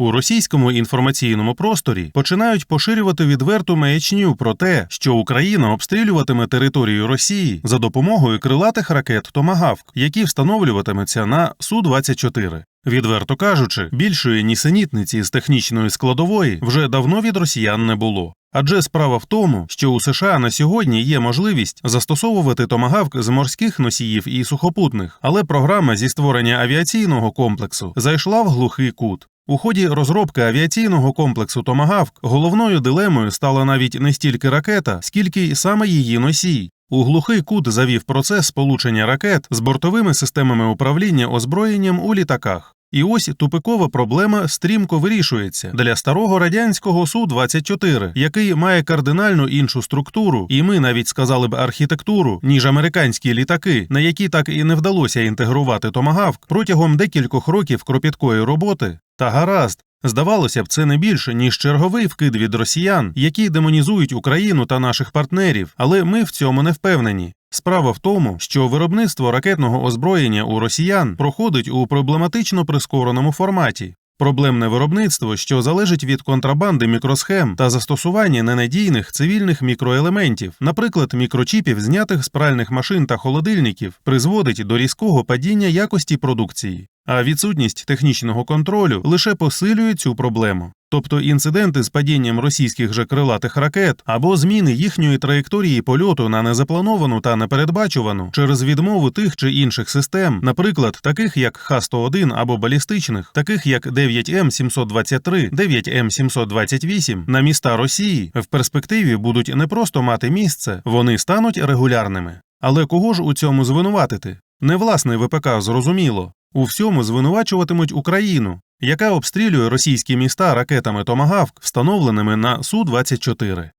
У російському інформаційному просторі починають поширювати відверту маячню про те, що Україна обстрілюватиме територію Росії за допомогою крилатих ракет Томагавк, які встановлюватимуться на Су-24. Відверто кажучи, більшої нісенітниці з технічної складової вже давно від росіян не було. Адже справа в тому, що у США на сьогодні є можливість застосовувати томагавк з морських носіїв і сухопутних, але програма зі створення авіаційного комплексу зайшла в глухий кут. У ході розробки авіаційного комплексу Томагавк головною дилемою стала навіть не стільки ракета, скільки й саме її носій. У глухий кут завів процес сполучення ракет з бортовими системами управління озброєнням у літаках. І ось тупикова проблема стрімко вирішується для старого радянського Су-24, який має кардинально іншу структуру, і ми навіть сказали б архітектуру, ніж американські літаки, на які так і не вдалося інтегрувати томагавк протягом декількох років кропіткої роботи. Та гаразд. Здавалося б, це не більше ніж черговий вкид від росіян, які демонізують Україну та наших партнерів, але ми в цьому не впевнені. Справа в тому, що виробництво ракетного озброєння у росіян проходить у проблематично прискореному форматі. Проблемне виробництво, що залежить від контрабанди мікросхем та застосування ненадійних цивільних мікроелементів, наприклад, мікрочіпів, знятих з пральних машин та холодильників, призводить до різкого падіння якості продукції. А відсутність технічного контролю лише посилює цю проблему. Тобто інциденти з падінням російських же крилатих ракет або зміни їхньої траєкторії польоту на незаплановану та непередбачувану через відмову тих чи інших систем, наприклад, таких як Х-101 або балістичних, таких як 9М723, 9М728 на міста Росії, в перспективі будуть не просто мати місце, вони стануть регулярними. Але кого ж у цьому звинуватити? Не власний ВПК зрозуміло. У всьому звинувачуватимуть Україну, яка обстрілює російські міста ракетами Томагавк, встановленими на Су-24.